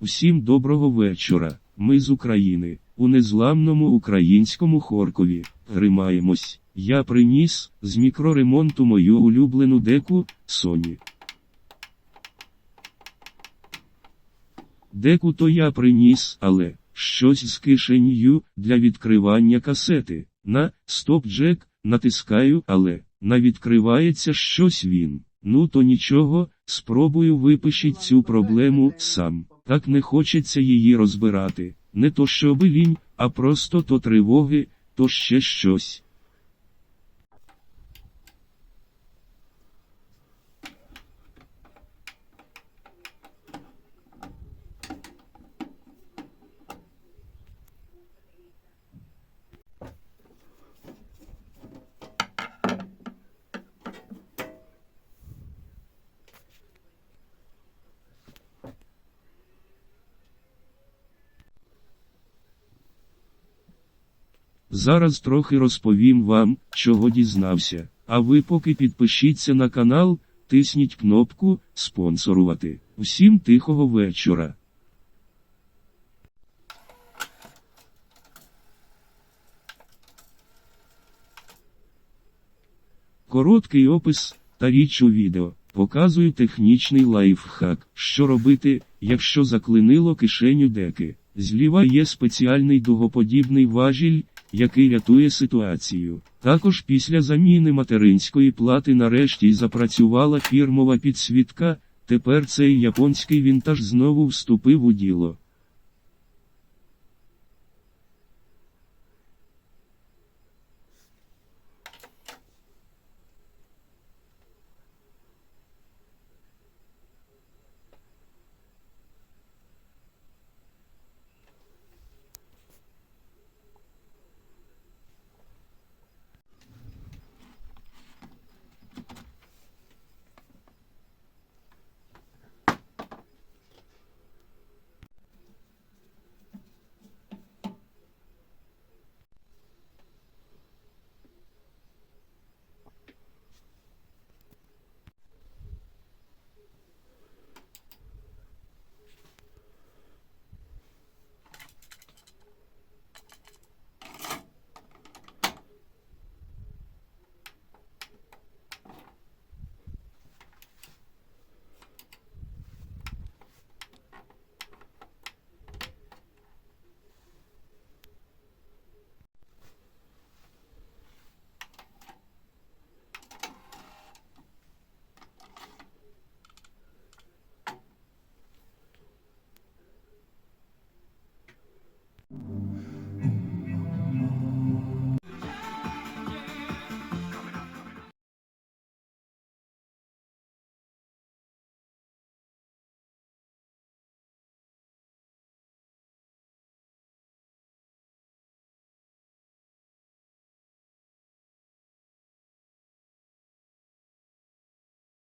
Усім доброго вечора. Ми з України. У незламному українському Хоркові. Гримаємось. Я приніс з мікроремонту мою улюблену деку Sony. Деку то я приніс, але щось з кишенью для відкривання касети. На стоп-джек натискаю, але не відкривається щось він. Ну то нічого, спробую випишіть цю проблему сам. Так не хочеться її розбирати. Не то що лінь, а просто то тривоги, то ще щось. Зараз трохи розповім вам, чого дізнався. А ви поки підпишіться на канал, тисніть кнопку спонсорувати. Усім тихого вечора. Короткий опис та річ у відео. Показую технічний лайфхак, що робити, якщо заклинило кишеню деки. Зліва є спеціальний дугоподібний важіль, який рятує ситуацію. Також після заміни материнської плати нарешті запрацювала фірмова підсвітка, тепер цей японський вінтаж знову вступив у діло.